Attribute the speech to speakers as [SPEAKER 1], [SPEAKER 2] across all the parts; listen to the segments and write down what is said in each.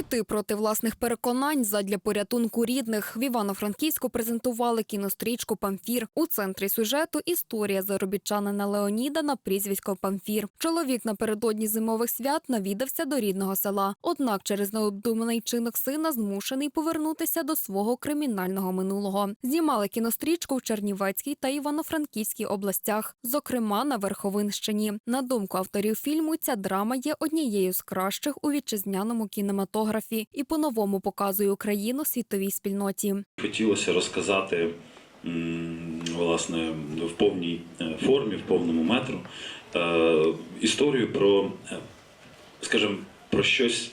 [SPEAKER 1] Піти проти власних переконань задля порятунку рідних в Івано-Франківську презентували кінострічку Памфір. У центрі сюжету історія заробітчанина Леоніда на прізвисько Памфір. Чоловік напередодні зимових свят навідався до рідного села. Однак через необдуманий чинок сина змушений повернутися до свого кримінального минулого. Знімали кінострічку в Чернівецькій та Івано-Франківській областях, зокрема на Верховинщині. На думку авторів фільму, ця драма є однією з кращих у вітчизняному кінематографі і по-новому показує Україну світовій спільноті.
[SPEAKER 2] Хотілося розказати власне в повній е, формі, в повному метру е, історію про, е, скажімо, про щось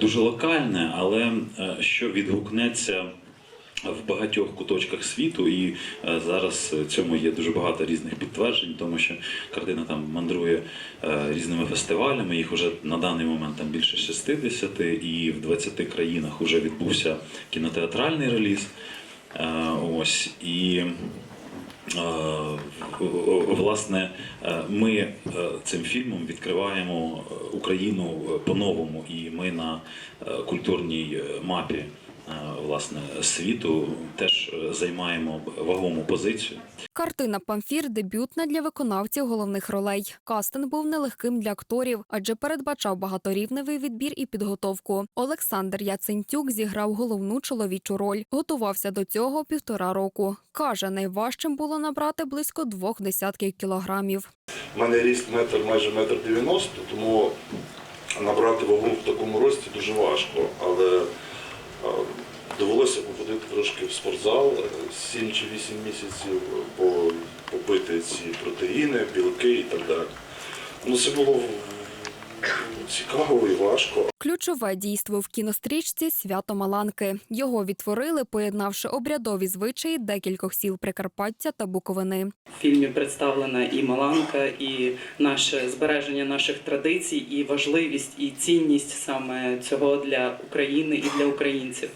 [SPEAKER 2] дуже локальне, але що відгукнеться. В багатьох куточках світу, і е, зараз цьому є дуже багато різних підтверджень, тому що картина там мандрує е, різними фестивалями. Їх уже на даний момент там більше 60, і в 20 країнах вже відбувся кінотеатральний реліз. Е, Ось. І власне ми цим фільмом відкриваємо Україну по-новому, і ми на культурній мапі власне світу теж е, займаємо вагому позицію.
[SPEAKER 1] Картина Памфір дебютна для виконавців головних ролей. Кастинг був нелегким для акторів, адже передбачав багаторівневий відбір і підготовку. Олександр Яцентюк зіграв головну чоловічу роль. Готувався до цього півтора року. каже, найважчим було набрати близько двох десятків кілограмів.
[SPEAKER 3] У мене ріст метр майже метр дев'яносто, тому набрати вагу в такому рості дуже важко. Але е, довелося походити трошки в спортзал, е, 7 чи 8 місяців бо попити ці протеїни, білки і так далі. Ну, це було цікаво і важко,
[SPEAKER 1] Ключове дійство в кінострічці свято Маланки. Його відтворили, поєднавши обрядові звичаї декількох сіл Прикарпаття та Буковини.
[SPEAKER 4] В фільмі представлена і Маланка, і наше збереження наших традицій, і важливість і цінність саме цього для України і для українців.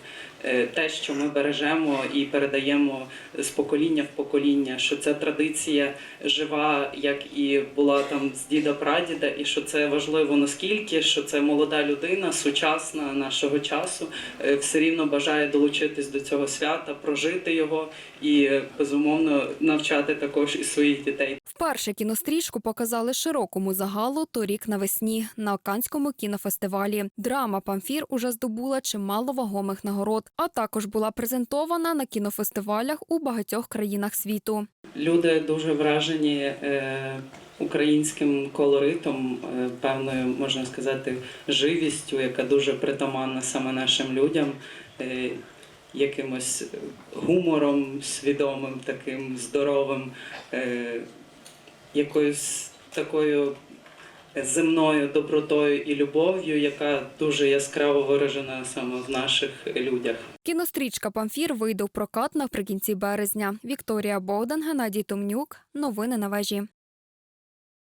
[SPEAKER 4] Е, Те, що ми бережемо і передаємо з покоління в покоління, що ця традиція жива, як і була там з діда прадіда, і що це важливо наскільки, що це молода людина, сучасна нашого часу, е, все рівно бажає долучитись до цього свята, прожити його і безумовно навчати також і своїх дітей.
[SPEAKER 1] Вперше кінострічку показали широкому загалу торік навесні на Оканському кінофестивалі. Драма Памфір уже здобула чимало вагомих нагород, а також була презентована на кінофестивалях у багатьох країнах світу.
[SPEAKER 4] Люди дуже вражені е, українським колоритом, е, певною можна сказати, живістю, яка дуже притаманна саме нашим людям. Е, Якимось гумором свідомим, таким здоровим, якоюсь такою земною добротою і любов'ю, яка дуже яскраво виражена саме в наших людях.
[SPEAKER 1] Кінострічка Памфір вийде в прокат наприкінці березня. Вікторія Богдан, Геннадій Томнюк. Новини на вежі.